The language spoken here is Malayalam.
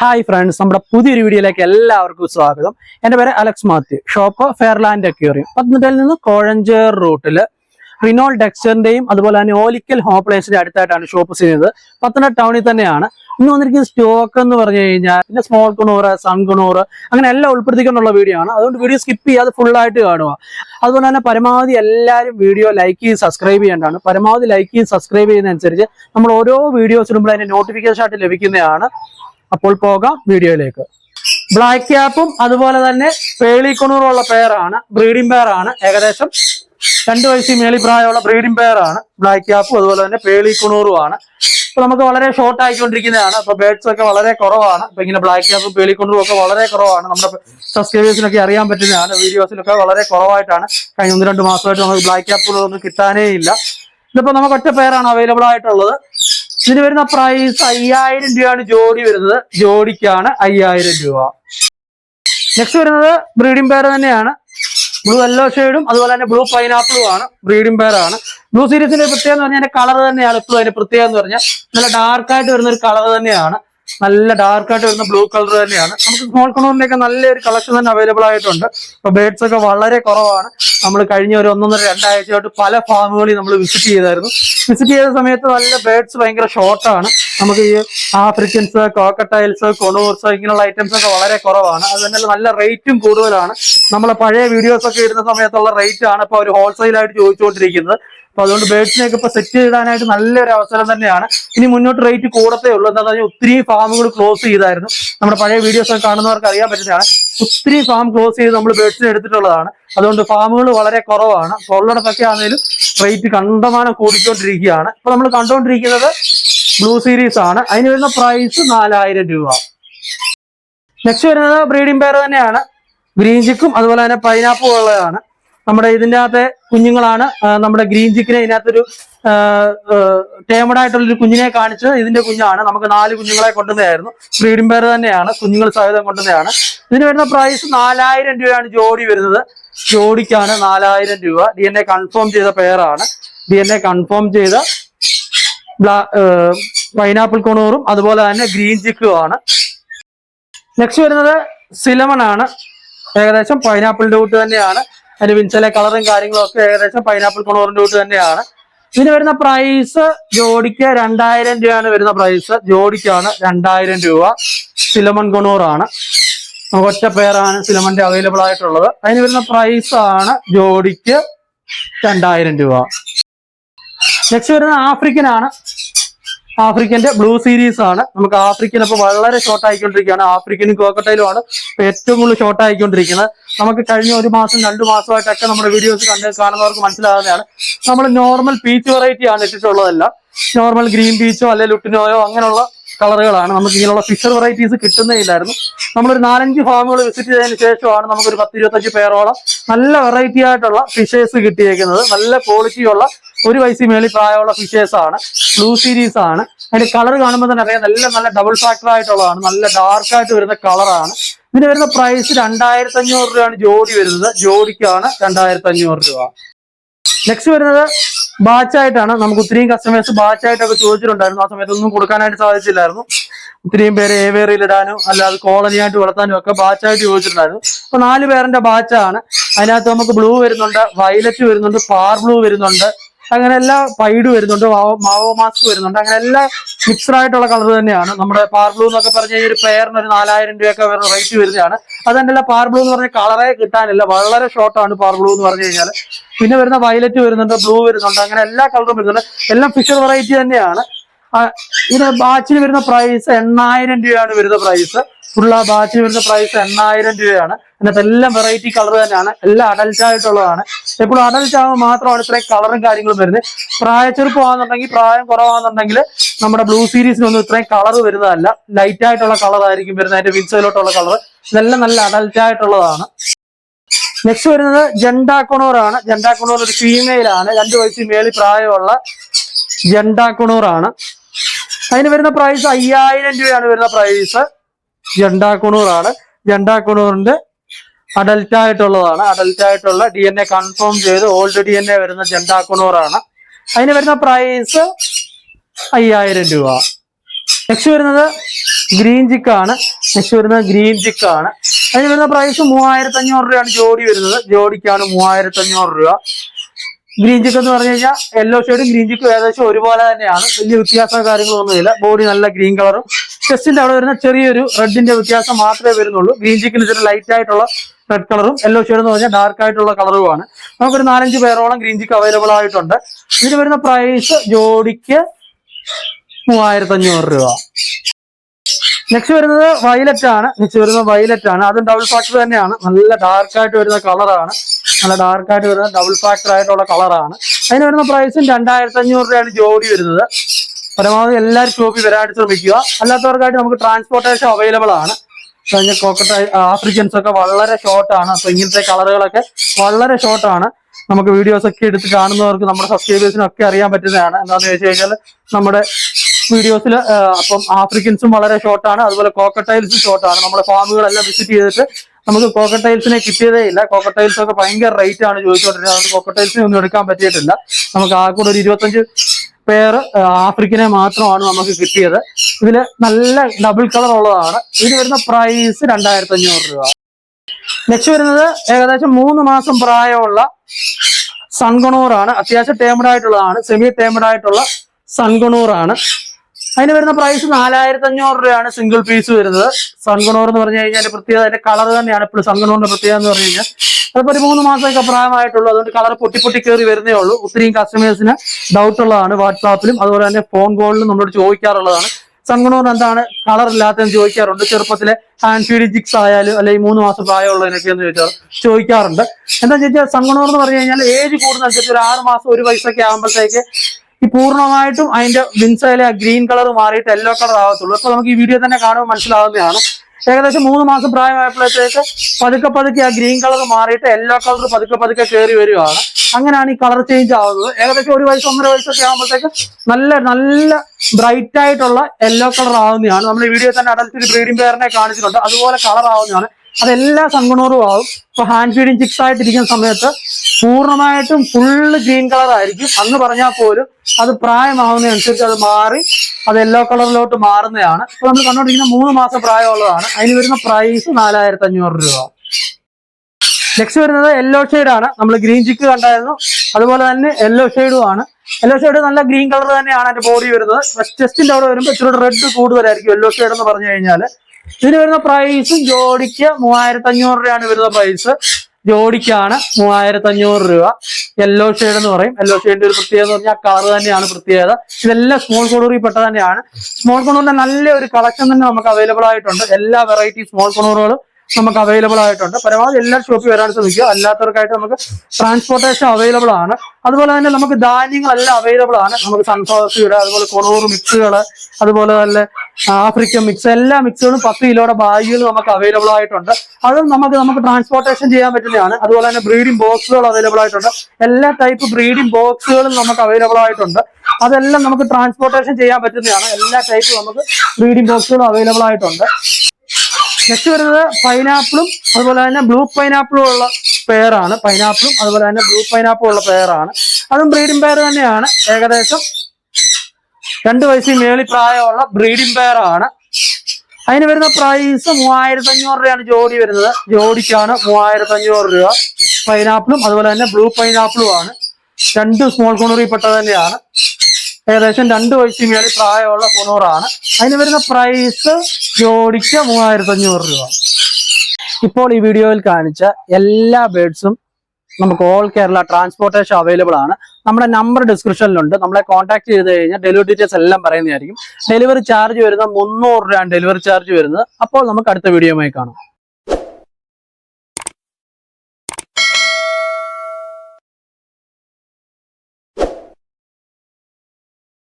ഹായ് ഫ്രണ്ട്സ് നമ്മുടെ പുതിയൊരു വീഡിയോയിലേക്ക് എല്ലാവർക്കും സ്വാഗതം. എന്റെ പേര് Alex Mathew. Shop Fairland aquarium പത്തനംതിട്ടയിൽ നിന്ന് കോഴഞ്ചേർ റൂട്ടിൽ റിനോൾ ഡെക്സ്റ്ററിന്റെയും അതുപോലെ തന്നെ ഓലിക്കൽ ഹോംപ്ലേസിന്റെ അടുത്തായിട്ടാണ് ഷോപ്പ് ചെയ്യുന്നത്. പത്തനംതിട്ട ടൗണിൽ തന്നെയാണ്. ഇന്ന് വന്നിരിക്കുന്ന സ്റ്റോക്ക് എന്ന് പറഞ്ഞു കഴിഞ്ഞാൽ പിന്നെ സ്മോൾ കുണൂറ് സൺ അങ്ങനെ എല്ലാം ഉൾപ്പെടുത്തിക്കൊണ്ടുള്ള വീഡിയോ ആണ്. അതുകൊണ്ട് വീഡിയോ സ്കിപ്പ് ചെയ്യാതെ ഫുൾ ആയിട്ട് കാണുക. അതുപോലെ തന്നെ പരമാവധി എല്ലാവരും വീഡിയോ ലൈക്ക് ചെയ്ത് സബ്സ്ക്രൈബ് ചെയ്യേണ്ടതാണ്. പരമാവധി ലൈക്ക് ചെയ്ത് സബ്സ്ക്രൈബ് ചെയ്യുന്നതനുസരിച്ച് നമ്മൾ ഓരോ വീഡിയോസ് ഇടുമ്പോൾ അതിന്റെ നോട്ടിഫിക്കേഷൻ ആയിട്ട് ലഭിക്കുന്നതാണ്. അപ്പോൾ പോകാം വീഡിയോയിലേക്ക്. ബ്ലാക്ക് ക്യാപ്പും അതുപോലെ തന്നെ പേളിക്കുണൂറുള്ള പെയറാണ് ബ്രീഡിംഗ് പെയറാണ് ഏകദേശം രണ്ട് വയസ്സിൽ മേളി പ്രായമുള്ള ബ്രീഡിംഗ് പെയറാണ് ബ്ലാക്ക് ക്യാപ്പും അതുപോലെ തന്നെ പേളിക്കുണൂറുമാണ് അപ്പൊ നമുക്ക് വളരെ ഷോർട്ട് ആയിക്കൊണ്ടിരിക്കുന്നതാണ്. അപ്പൊ ബേഡ്സ് ഒക്കെ വളരെ കുറവാണ്. അപ്പൊ ഇങ്ങനെ ബ്ലാക്ക് ക്യാപ്പും പേളിക്കുണൂറും ഒക്കെ വളരെ കുറവാണ്. നമ്മുടെ സബ്സ്ക്രൈബേഴ്സിനൊക്കെ അറിയാൻ പറ്റുന്നതാണ്. വീഡിയോസിലൊക്കെ വളരെ കുറവായിട്ടാണ്. കഴിഞ്ഞ ഒന്ന് രണ്ട് മാസമായിട്ട് നമുക്ക് ബ്ലാക്ക് ക്യാപ്പുകളൊന്നും കിട്ടാനേ ഇല്ല. ഇതിപ്പോ നമുക്ക് ഒറ്റ പെയറാണ് അവൈലബിൾ ആയിട്ടുള്ളത്. ഇതിന് വരുന്ന പ്രൈസ് അയ്യായിരം രൂപയാണ് ജോഡി വരുന്നത്. ജോഡിക്കാണ് അയ്യായിരം രൂപ. നെക്സ്റ്റ് വരുന്നത് ബ്രീഡിംഗ് പെയർ തന്നെയാണ്. ബ്ലൂ യെല്ലോ ഷെയ്ഡും അതുപോലെ തന്നെ ബ്ലൂ പൈനാപ്പിളും ആണ് ബ്രീഡിംഗ് പെയർ ആണ്. ബ്ലൂ സീരീസിന്റെ പ്രത്യേകത എന്ന് പറഞ്ഞാൽ കളർ തന്നെയാണ്. ഇപ്പോഴും അതിന്റെ പ്രത്യേകത എന്ന് പറഞ്ഞാൽ നല്ല ഡാർക്ക് ആയിട്ട് വരുന്ന ഒരു കളർ തന്നെയാണ്. നല്ല ഡാർക്ക് ആയിട്ട് വരുന്ന ബ്ലൂ കളർ തന്നെയാണ്. നമുക്ക് സ്മോൾ കളറിന്റെയൊക്കെ നല്ലൊരു കളക്ഷൻ തന്നെ അവൈലബിൾ ആയിട്ടുണ്ട്. അപ്പൊ ബേഡ്സ് ഒക്കെ വളരെ കുറവാണ്. നമ്മൾ കഴിഞ്ഞ ഒരു ഒന്നൊന്നര രണ്ടാഴ്ചയായിട്ട് പല ഫാമുകളിൽ നമ്മൾ വിസിറ്റ് ചെയ്തായിരുന്നു. വിസിറ്റ് ചെയ്ത സമയത്ത് നല്ല ബേഡ്സ് ഭയങ്കര ഷോർട്ടാണ് നമുക്ക് ഈ ആഫ്രിക്കൻസ് കോക്കട്ടൈൽസ് കൊണൂർസ് ഇങ്ങനെയുള്ള ഐറ്റംസ് ഒക്കെ വളരെ കുറവാണ്. അത് തന്നെ നല്ല റേറ്റും കൂടുതലാണ്. നമ്മളെ പഴയ വീഡിയോസ് ഒക്കെ ഇടുന്ന സമയത്തുള്ള റേറ്റ് ആണ് ഇപ്പൊ ഒരു ഹോൾസെയിൽ ആയിട്ട് ചോദിച്ചുകൊണ്ടിരിക്കുന്നത്. അപ്പൊ അതുകൊണ്ട് ബേഡ്സിനെയൊക്കെ ഇപ്പൊ സെറ്റ് ചെയ്താനായിട്ട് നല്ലൊരു അവസരം തന്നെയാണ്. ഇനി മുന്നോട്ട് റേറ്റ് കൂടത്തേ ഉള്ളൂ. എന്താ പറഞ്ഞാൽ ഒത്തിരി ഫാമുകൾ ക്ലോസ് ചെയ്തായിരുന്നു. നമ്മുടെ പഴയ വീഡിയോസ് ഒക്കെ കാണുന്നവർക്ക് അറിയാൻ പറ്റുന്നതാണ്. ഒത്തിരി ഫാം ക്ലോസ് ചെയ്ത് നമ്മൾ ബേഡ്സിനെ എടുത്തിട്ടുള്ളതാണ്. അതുകൊണ്ട് ഫാമുകൾ വളരെ കുറവാണ്. അപ്പൊ ഉള്ളിടത്തൊക്കെ ആണെങ്കിലും റേറ്റ് കണ്ടമാനം കൂടിക്കൊണ്ടിരിക്കുകയാണ്. ഇപ്പൊ നമ്മൾ കണ്ടുകൊണ്ടിരിക്കുന്നത് ബ്ലൂ സീരീസ് ആണ്. അതിന് വരുന്ന പ്രൈസ് നാലായിരം രൂപ. നെക്സ്റ്റ് വരുന്നത് ബ്രീഡിംഗ് പെയർ തന്നെയാണ്. ഗ്രീൻ ചിക്കും അതുപോലെ തന്നെ പൈനാപ്പിൾ ഉള്ളതാണ്. നമ്മുടെ ഇതിന്റെ അകത്തെ കുഞ്ഞുങ്ങളാണ് നമ്മുടെ ഗ്രീൻ ചിക്കിനെ ഇതിനകത്തൊരു ടേമഡ് ആയിട്ടുള്ളൊരു കുഞ്ഞിനെ കാണിച്ചത് ഇതിന്റെ കുഞ്ഞാണ്. നമുക്ക് നാല് കുഞ്ഞുങ്ങളെ കൊണ്ടുവന്നതായിരുന്നു. ബ്രീഡിംഗ് പെയർ തന്നെയാണ്. കുഞ്ഞുങ്ങൾ സഹിതം കൊണ്ടുവന്നതാണ്. ഇതിന് വരുന്ന പ്രൈസ് നാലായിരം രൂപയാണ് ജോഡി വരുന്നത്. ജോഡിക്കാണ് നാലായിരം രൂപ. ഡി എൻ എ കൺഫേം ചെയ്ത പേരാണ് ഡി എൻ എ കൺഫേം ചെയ്ത പൈനാപ്പിൾ കൊണൂറും അതുപോലെ തന്നെ ഗ്രീൻ ചിക്കുമാണ് നെക്സ്റ്റ് വരുന്നത് സിലമൺ ആണ്. ഏകദേശം പൈനാപ്പിളിന്റെ കൂട്ട് തന്നെയാണ്. അതിന്റെ വിൻസലെ കളറും കാര്യങ്ങളും ഒക്കെ ഏകദേശം പൈനാപ്പിൾ കളറിന്റെ കൂട്ട് തന്നെയാണ്. ഇതിന് വരുന്ന പ്രൈസ് ജോഡിക്ക് രണ്ടായിരം രൂപയാണ് വരുന്ന പ്രൈസ് ജോഡിക്കാണ് രണ്ടായിരം രൂപ. സിലമൺ കൊണൂറാണ് നമുക്ക് ഒറ്റ പേരാണ് സിലമന്റെ അവൈലബിൾ ആയിട്ടുള്ളത്. അതിന് വരുന്ന പ്രൈസ് ആണ് ജോഡിക്ക് രണ്ടായിരം രൂപ. നെക്സ്റ്റ് വരുന്ന ആഫ്രിക്കൻ ആണ്. ആഫ്രിക്കന്റെ ബ്ലൂ സീരീസ് ആണ്. നമുക്ക് ആഫ്രിക്കൻ ഇപ്പൊ വളരെ ഷോർട്ട് ആയിക്കൊണ്ടിരിക്കുകയാണ്. ആഫ്രിക്കനും കോക്കട്ടയിലും ആണ് ഏറ്റവും കൂടുതൽ ഷോർട്ട് ആയിക്കൊണ്ടിരിക്കുന്നത്. നമുക്ക് കഴിഞ്ഞ ഒരു മാസം രണ്ടു മാസമായിട്ടൊക്കെ നമ്മുടെ വീഡിയോസ് കണ്ട് കാണുന്നവർക്ക് മനസ്സിലാകുന്നതാണ് നമ്മൾ നോർമൽ പീച്ച് വെറൈറ്റി ആണ് ഇട്ടിട്ടുള്ളതല്ല. നോർമൽ ഗ്രീൻ പീച്ചോ അല്ലെ ലുട്ടിനോയോ അങ്ങനെയുള്ള കളറുകളാണ്. നമുക്ക് ഇങ്ങനെയുള്ള ഫിഷർ വെറൈറ്റീസ് കിട്ടുന്നേ ഇല്ലായിരുന്നു. നമ്മളൊരു നാലഞ്ച് ഫാമുകൾ വിസിറ്റ് ചെയ്തതിന് ശേഷമാണ് നമുക്കൊരു പത്ത് ഇരുപത്തഞ്ച് പേരോളം നല്ല വെറൈറ്റി ആയിട്ടുള്ള ഫിഷേഴ്സ് കിട്ടിയേക്കുന്നത്. നല്ല ക്വാളിറ്റിയുള്ള ഒരു വയസ്സിൽ മേളിൽ പ്രായമുള്ള ഫിഷേഴ്സ് ആണ്. ബ്ലൂ സീരീസ് ആണ്. അതിന്റെ കളർ കാണുമ്പോൾ തന്നെ അറിയാം. നല്ല നല്ല ഡബിൾ ഫാക്ടർ ആയിട്ടുള്ളതാണ്. നല്ല ഡാർക്ക് ആയിട്ട് വരുന്ന കളറാണ് ഇതിന് വരുന്ന പ്രൈസ് രണ്ടായിരത്തി അഞ്ഞൂറ് രൂപയാണ് ജോഡി വരുന്നത്. ജോഡിക്കാണ് രണ്ടായിരത്തി അഞ്ഞൂറ് രൂപ. നെക്സ്റ്റ് വരുന്നത് ബാച്ച് ആയിട്ടാണ് നമുക്ക് ഒത്തിരിയും കസ്റ്റമേഴ്സ് ബാച്ച് ആയിട്ടൊക്കെ ചോദിച്ചിട്ടുണ്ടായിരുന്നു. ആ സമയത്തൊന്നും കൊടുക്കാനായിട്ട് സാധിച്ചില്ലായിരുന്നു. ഒത്തിരിയും പേര് ഏവേറിയിൽ ഇടാനും അല്ലാതെ കോളനി ആയിട്ട് വളർത്താനും ഒക്കെ ബാച്ച് ആയിട്ട് ചോദിച്ചിട്ടുണ്ടായിരുന്നു. അപ്പൊ നാല് പേരിന്റെ ബാച്ചാണ്. അതിനകത്ത് നമുക്ക് ബ്ലൂ വരുന്നുണ്ട് വയലറ്റ് വരുന്നുണ്ട് പാർ ബ്ലൂ വരുന്നുണ്ട്. അങ്ങനെ എല്ലാ പൈഡ് വരുന്നുണ്ട് മാവോ മാസ്ക് വരുന്നുണ്ട്. അങ്ങനെ എല്ലാ മിക്സഡ് ആയിട്ടുള്ള കളർ തന്നെയാണ്. നമ്മുടെ പാർ ബ്ലൂ എന്നൊക്കെ പറഞ്ഞ ഈ ഒരു പെയറിന് ഒരു നാലായിരം രൂപയൊക്കെ റേറ്റ് വരുന്നതാണ്. അതല്ല പാർ ബ്ലൂ എന്ന് പറഞ്ഞ കളറേ കിട്ടാനില്ല. വളരെ ഷോർട്ടാണ് പാർ ബ്ലൂ എന്ന് പറഞ്ഞു കഴിഞ്ഞാൽ പിന്നെ വരുന്ന വയലറ്റ് വരുന്നുണ്ട് ബ്ലൂ വരുന്നുണ്ട് അങ്ങനെ എല്ലാ കളറും വരുന്നുണ്ട്. എല്ലാം ഫിഷർ വെറൈറ്റി തന്നെയാണ്. ഇത് ബാച്ചിന് വരുന്ന പ്രൈസ് എണ്ണായിരം രൂപയാണ് വരുന്ന പ്രൈസ് ഫുള്ള ബാച്ചിന് വരുന്ന പ്രൈസ് എണ്ണായിരം രൂപയാണ്. അതിനകത്ത് എല്ലാം വെറൈറ്റി കളർ തന്നെയാണ്. എല്ലാം അഡൽറ്റ് ആയിട്ടുള്ളതാണ്. എപ്പോഴും അഡൽറ്റ് ആകുമ്പോൾ മാത്രമാണ് ഇത്രയും കളറും കാര്യങ്ങളും വരുന്നത്. പ്രായച്ചെറുപ്പമാണെന്നുണ്ടെങ്കിൽ പ്രായം കുറവാണെന്നുണ്ടെങ്കിൽ നമ്മുടെ ബ്ലൂ സീരീസിനൊന്നും ഇത്രയും കളർ വരുന്നതല്ല. ലൈറ്റ് ആയിട്ടുള്ള കളർ ആയിരിക്കും വരുന്നത്. അതിന്റെ വിൻസയിലോട്ടുള്ള കളർ ഇതെല്ലാം നല്ല അഡൽറ്റ് ആയിട്ടുള്ളതാണ്. നെക്സ്റ്റ് വരുന്നത് ജണ്ടാക്കുണൂർ ആണ് ജണ്ടാക്കുണൂർ ഒരു ഫീമെയിൽ ആണ് രണ്ടു വയസ്സ് മേളിൽ പ്രായമുള്ള ജണ്ടാക്കുണൂർ ആണ് അതിന് വരുന്ന പ്രൈസ് അയ്യായിരം രൂപയാണ് വരുന്ന പ്രൈസ് ജണ്ടാക്കുണൂർ ആണ് ജണ്ടാക്കുണൂറിന്റെ അഡൽറ്റ് ആയിട്ടുള്ളതാണ്. അഡൽറ്റ് ആയിട്ടുള്ള ഡി എൻ എ കൺഫേം ചെയ്ത് ഓൾഡ് ഡി എൻ എ വരുന്ന ജണ്ടാക്കുണൂർ ആണ് അതിന് വരുന്ന പ്രൈസ് അയ്യായിരം രൂപ. നെക്സ്റ്റ് വരുന്നത് ഗ്രീൻ ചിക്കാണ് നെക്സ്റ്റ് വരുന്നത് ഗ്രീൻ ചിക്കാണ് അതിന് വരുന്ന പ്രൈസ് മൂവായിരത്തി അഞ്ഞൂറ് രൂപയാണ് ജോഡി വരുന്നത്. ജോഡിക്കാണ് മൂവായിരത്തി അഞ്ഞൂറ് രൂപ. ഗ്രീൻ ചിക്ക് എന്ന് പറഞ്ഞു കഴിഞ്ഞാൽ യെല്ലോ ഷെയ്ഡും ഗ്രീൻ ചിക്കും ഏകദേശം ഒരുപോലെ തന്നെയാണ്. വലിയ വ്യത്യാസമോ കാര്യങ്ങളൊന്നുമില്ല ബോഡി നല്ല ഗ്രീൻ കളറും ചെസ്റ്റിന്റെ അവിടെ വരുന്ന ചെറിയൊരു റെഡിന്റെ വ്യത്യാസം മാത്രമേ വരുന്നുള്ളൂ. ഗ്രീൻ ചിക്കിന് ഇച്ചിരി ലൈറ്റ് ആയിട്ടുള്ള റെഡ് കളറും യെല്ലോ ഷെയ്ഡ് എന്ന് പറഞ്ഞാൽ ഡാർക്ക് ആയിട്ടുള്ള കളറുമാണ് നമുക്കൊരു നാലഞ്ച് പേരോളം ഗ്രീൻ ചിക്ക് അവൈലബിൾ ആയിട്ടുണ്ട്. ഇതിന് വരുന്ന പ്രൈസ് ജോഡിക്ക് മൂവായിരത്തി അഞ്ഞൂറ് രൂപ. നെക്സ്റ്റ് വരുന്നത് വയലറ്റ് ആണ്. നെക്സ്റ്റ് വരുന്നത് വയലറ്റ് ആണ്. അതും ഡബിൾ ഫാക്ടർ തന്നെയാണ്. നല്ല ഡാർക്ക് ആയിട്ട് വരുന്ന കളറാണ് നല്ല ഡാർക്ക് ആയിട്ട് വരുന്ന ഡബിൾ ഫാക്ടർ ആയിട്ടുള്ള കളറാണ് അതിന് വരുന്ന പ്രൈസും രണ്ടായിരത്തി അഞ്ഞൂറ് രൂപയാണ് ജോഡി വരുന്നത്. പരമാവധി എല്ലാവരും ഷോപ്പിൽ വരാനായിട്ട് ശ്രമിക്കുക. അല്ലാത്തവർക്കായിട്ട് നമുക്ക് ട്രാൻസ്പോർട്ടേഷൻ അവൈലബിൾ ആണ്. കോക്കട്ട ആഫ്രിക്കൻസ് ഒക്കെ വളരെ ഷോർട്ടാണ് അപ്പൊ ഇങ്ങനത്തെ കളറുകളൊക്കെ വളരെ ഷോർട്ടാണ് നമുക്ക് വീഡിയോസ് ഒക്കെ എടുത്ത് കാണുന്നവർക്ക് നമ്മുടെ സബ്സ്ക്രൈബേഴ്സിനൊക്കെ അറിയാൻ പറ്റുന്നതാണ്. എന്താണെന്ന് ചോദിച്ചു കഴിഞ്ഞാൽ നമ്മുടെ വീഡിയോസിൽ അപ്പം ആഫ്രിക്കൻസും വളരെ ഷോർട്ടാണ് അതുപോലെ കോക്കട്ടൈൽസും ഷോർട്ടാണ് നമ്മുടെ ഫാമുകളെല്ലാം വിസിറ്റ് ചെയ്തിട്ട് നമുക്ക് കോക്കട്ടൈൽസിനെ കിട്ടിയതേ ഇല്ല. കോക്കട്ടൈൽസ് ഒക്കെ ഭയങ്കര റേറ്റ് ആണ് ചോദിച്ചുകൊണ്ടിരുന്നത്. അതുകൊണ്ട് കോക്കട്ടൈൽസിനെ ഒന്നും എടുക്കാൻ പറ്റിയിട്ടില്ല. നമുക്ക് ആ കൂടെ ഒരു ഇരുപത്തഞ്ച് പേർ ആഫ്രിക്കനെ മാത്രമാണ് നമുക്ക് കിട്ടിയത്. ഇതിൽ നല്ല ഡബിൾ കളർ ഉള്ളതാണ്. ഇതിന് വരുന്ന പ്രൈസ് രണ്ടായിരത്തി അഞ്ഞൂറ് രൂപ. നെക്സ്റ്റ് വരുന്നത് ഏകദേശം മൂന്ന് മാസം പ്രായമുള്ള സൺഗണൂറാണ്. അത്യാവശ്യം ടേമഡ് ആയിട്ടുള്ളതാണ്. സെമി ടേമഡ് ആയിട്ടുള്ള സൺഗണൂറാണ്. അതിന് വരുന്ന പ്രൈസ് നാലായിരത്തി അഞ്ഞൂറ് രൂപയാണ് സിംഗിൾ പീസ് വരുന്നത്. സൺഗണോർ എന്ന് പറഞ്ഞു കഴിഞ്ഞാൽ പ്രത്യേകത അതിന്റെ കളർ തന്നെയാണ് ഇപ്പോൾ സംഗണോറിന്റെ പ്രത്യേകത എന്ന് പറഞ്ഞു കഴിഞ്ഞാൽ. അതിപ്പോ ഒരു മൂന്ന് മാസമൊക്കെ പ്രായമായിട്ടുള്ളൂ അതുകൊണ്ട് കളർ പൊട്ടി പൊട്ടി കയറി വരുന്നേ ഉള്ളൂ. ഒത്തിരിയും കസ്റ്റമേഴ്സിന് ഡൗട്ട് ഉള്ളതാണ് വാട്സാപ്പിലും അതുപോലെ തന്നെ ഫോൺ കോളിലും നമ്മളോട് ചോദിക്കാറുള്ളതാണ്. സംഗണോർ എന്താണ് കളർ ഇല്ലാത്തതെന്ന് ചോദിക്കാറുണ്ട്. ചെറുപ്പത്തിലെ ഹാൻഡ് ഫീഡ് ജിക്സ് ആയാലും അല്ലെങ്കിൽ മൂന്ന് മാസം പ്രായമുള്ളതിനൊക്കെ എന്ന് ചോദിച്ചാൽ ചോദിക്കാറുണ്ട്. എന്താ ചോദിച്ചാൽ സംഗണോർ എന്ന് പറഞ്ഞു കഴിഞ്ഞാൽ ഏജ് കൂടുന്നതനുസരിച്ച് ഒരു ആറ് മാസം ഒരു വയസ്സൊക്കെ ആകുമ്പോഴത്തേക്ക് ഈ പൂർണമായിട്ടും അതിന്റെ വിൻസയിലെ ഗ്രീൻ കളർ മാറിയിട്ട് യെല്ലോ കളർ ആവത്തുള്ളൂ. അപ്പൊ നമുക്ക് ഈ വീഡിയോ തന്നെ കാണുമ്പോൾ മനസ്സിലാവുന്നതാണ്. ഏകദേശം മൂന്ന് മാസം പ്രായമായപ്പോഴത്തേക്ക് പതുക്കെ പതുക്കെ ആ ഗ്രീൻ കളർ മാറിയിട്ട് യെല്ലോ കളർ പതുക്കെ പതുക്കെ കയറി വരികയാണ് അങ്ങനെയാണ് ഈ കളർ ചേഞ്ച് ആവുന്നത്. ഏകദേശം ഒരു വയസ്സ് ഒന്നര വയസ്സൊക്കെ ആകുമ്പോഴത്തേക്ക് നല്ല നല്ല ബ്രൈറ്റ് ആയിട്ടുള്ള യെല്ലോ കളർ ആവുന്നതാണ്. നമ്മൾ വീഡിയോ തന്നെ അഡൽറ്റ് ബ്രീഡിംഗ് പെയറിനെ കാണിച്ചിട്ടുണ്ട്. അതുപോലെ കളർ ആവുന്നതാണ്. അതെല്ലാ സംഗണൂറും ആവും. ഇപ്പൊ ഹാൻഡ് ഫീഡിങ് ചിക്സ് ആയിട്ടിരിക്കുന്ന സമയത്ത് പൂർണമായിട്ടും ഫുള്ള് ഗ്രീൻ കളർ ആയിരിക്കും. അന്ന് പറഞ്ഞാൽ പോലും അത് പ്രായമാവുന്നതനുസരിച്ച് അത് മാറി അത് യെല്ലോ കളറിലോട്ട് മാറുന്നതാണ്. ഇപ്പൊ നമ്മൾ കണ്ടോണ്ടിരിക്കുന്ന മൂന്ന് മാസം പ്രായമുള്ളതാണ്. അതിന് വരുന്ന പ്രൈസ് നാലായിരത്തി അഞ്ഞൂറ് രൂപ. നെക്സ്റ്റ് വരുന്നത് യെല്ലോ ആണ്. നമ്മൾ ഗ്രീൻ ചിക്ക് കണ്ടായിരുന്നു. അതുപോലെ തന്നെ യെല്ലോ ഷെയ്ഡും ആണ്. യെല്ലോ ഷെയ്ഡ് നല്ല ഗ്രീൻ കളർ തന്നെയാണ് അതിന്റെ ബോഡി വരുന്നത്. ചെസ്റ്റിന്റെ അവിടെ വരുമ്പോൾ ഇച്ചിരി റെഡ് കൂടുതലായിരിക്കും യെല്ലോ ഷെയ്ഡ് എന്ന് പറഞ്ഞു കഴിഞ്ഞാൽ ഇതിന് വരുന്ന പ്രൈസും ജോഡിക്ക് മൂവായിരത്തി അഞ്ഞൂറ് രൂപയാണ് വരുന്ന പ്രൈസ് ജോഡിക്കാണ് മൂവായിരത്തി അഞ്ഞൂറ് രൂപ. യെല്ലോ ഷെയ്ഡ് എന്ന് പറയും. യെല്ലോ ഷെയ്ഡിന്റെ ഒരു പ്രത്യേകത എന്ന് പറഞ്ഞാൽ കളർ തന്നെയാണ് പ്രത്യേകത. ഇതെല്ലാം സ്മോൾ കൊണൂറിൽ പെട്ട തന്നെയാണ്. സ്മോൾ കൊണൂറിന്റെ നല്ല ഒരു കളക്ഷൻ തന്നെ നമുക്ക് അവൈലബിൾ ആയിട്ടുണ്ട്. എല്ലാ വെറൈറ്റി സ്മോൾ കൊണൂറുകളും നമുക്ക് അവൈലബിൾ ആയിട്ടുണ്ട്. പരമാവധി എല്ലാ ഷോപ്പിൽ വരാൻ ശ്രമിക്കുക. അല്ലാത്തവർക്കായിട്ട് നമുക്ക് ട്രാൻസ്പോർട്ടേഷൻ അവൈലബിൾ ആണ്. അതുപോലെ തന്നെ നമുക്ക് ധാന്യങ്ങളെല്ലാം അവൈലബിൾ ആണ്. നമുക്ക് സൺഫ്ലവർ സീഡ് അതുപോലെ കൊണൂർ മിക്സുകൾ അതുപോലെ തന്നെ ആഫ്രിക്കൻ മിക്സ് എല്ലാ മിക്സുകളും പത്ത് കിലോയുടെ ബാഗുകൾ നമുക്ക് അവൈലബിൾ ആയിട്ടുണ്ട്. അത് നമുക്ക് നമുക്ക് ട്രാൻസ്പോർട്ടേഷൻ ചെയ്യാൻ പറ്റുന്നതാണ്. അതുപോലെ തന്നെ ബ്രീഡിംഗ് ബോക്സുകൾ അവൈലബിൾ ആയിട്ടുണ്ട്. എല്ലാ ടൈപ്പ് ബ്രീഡിംഗ് ബോക്സുകളും നമുക്ക് അവൈലബിൾ ആയിട്ടുണ്ട്. അതെല്ലാം നമുക്ക് ട്രാൻസ്പോർട്ടേഷൻ ചെയ്യാൻ പറ്റുന്നതാണ്. എല്ലാ ടൈപ്പ് നമുക്ക് ബ്രീഡിംഗ് ബോക്സുകളും അവൈലബിൾ ആയിട്ടുണ്ട്. നെക്സ്റ്റ് വരുന്നത് പൈനാപ്പിളും അതുപോലെ തന്നെ ബ്ലൂ പൈനാപ്പിളും ഉള്ള പെയറാണ് പൈനാപ്പിളും അതുപോലെ തന്നെ ബ്ലൂ പൈനാപ്പിളും ഉള്ള പെയറാണ് അതും ബ്രീഡിംഗ് പെയർ തന്നെയാണ്. ഏകദേശം രണ്ട് വയസ്സിൽ മേളി പ്രായമുള്ള ബ്രീഡിംഗ് പെയറാണ് അതിന് വരുന്ന പ്രൈസ് മൂവായിരത്തി അഞ്ഞൂറ് രൂപയാണ് ജോഡി വരുന്നത്. ജോഡിക്കാണ് മൂവായിരത്തി അഞ്ഞൂറ് രൂപ. പൈനാപ്പിളും അതുപോലെ തന്നെ ബ്ലൂ പൈനാപ്പിളും ആണ്. രണ്ട് സ്മോൾ കോണറിൽപ്പെട്ട തന്നെയാണ്. ഏകദേശം രണ്ട് വയസ്സിന് മേലെ പ്രായമുള്ള കൊണൂറാണ് അതിന് വരുന്ന പ്രൈസ് ജോഡിക്ക് മൂവായിരത്തി അഞ്ഞൂറ് രൂപ. ഇപ്പോൾ ഈ വീഡിയോയിൽ കാണിച്ച എല്ലാ ബേഡ്സും നമുക്ക് ഓൾ കേരള ട്രാൻസ്പോർട്ടേഷൻ അവൈലബിൾ ആണ്. നമ്മുടെ നമ്പർ ഡിസ്ക്രിപ്ഷനിലുണ്ട് നമ്മളെ കോൺടാക്ട് ചെയ്ത് കഴിഞ്ഞാൽ ഡെലിവറി ഡീറ്റെയിൽസ് എല്ലാം പറയുന്നതായിരിക്കും. ഡെലിവറി ചാർജ് വരുന്നത് മുന്നൂറ് രൂപയാണ് ഡെലിവറി ചാർജ് വരുന്നത്. അപ്പോൾ നമുക്ക് അടുത്ത വീഡിയോയുമായി കാണാം.